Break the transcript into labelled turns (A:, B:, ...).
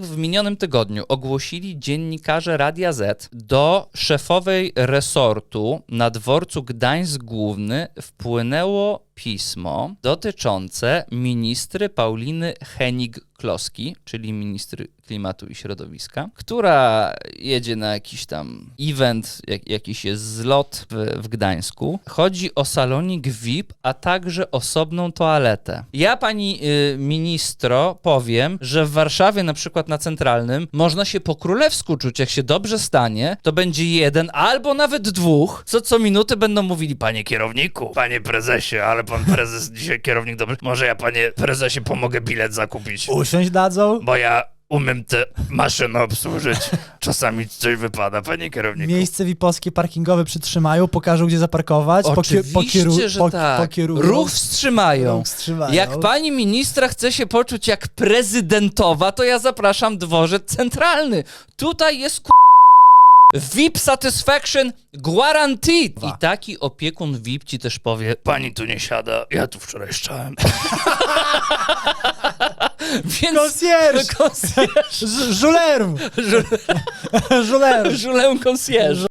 A: W minionym tygodniu ogłosili dziennikarze Radia Z do szefowej resortu na dworcu Gdańsk Główny wpłynęło pismo dotyczące ministry Pauliny Henig-Kloski, czyli ministry klimatu i środowiska, która jedzie na jakiś tam event, jak, jakiś jest zlot w, w Gdańsku. Chodzi o salonik VIP, a także osobną toaletę. Ja pani y, ministro powiem, że w Warszawie na przykład na Centralnym można się po królewsku czuć, jak się dobrze stanie, to będzie jeden albo nawet dwóch, co co minuty będą mówili, panie kierowniku, panie prezesie, ale pan prezes dzisiaj kierownik dobry, może ja panie prezesie pomogę bilet zakupić,
B: Usiąść dadzą.
A: bo ja umiem te maszyny obsłużyć. Czasami coś wypada, panie kierowniku.
B: Miejsce VIP-owskie parkingowe przytrzymają, pokażą gdzie zaparkować.
A: Oczywiście,
B: pokieru-
A: że
B: po-
A: tak.
B: pokierują.
A: Ruch wstrzymają.
B: Ruch wstrzymają.
A: Jak pani ministra chce się poczuć jak prezydentowa, to ja zapraszam dworzec centralny. Tutaj jest ku... VIP Satisfaction Guaranteed. I taki opiekun VIP ci też powie, pani tu nie siada, ja tu wczoraj szczałem. Więc...
B: Concierge!
A: Concierge.
B: Żulerm! Żulerm!
A: Concierge.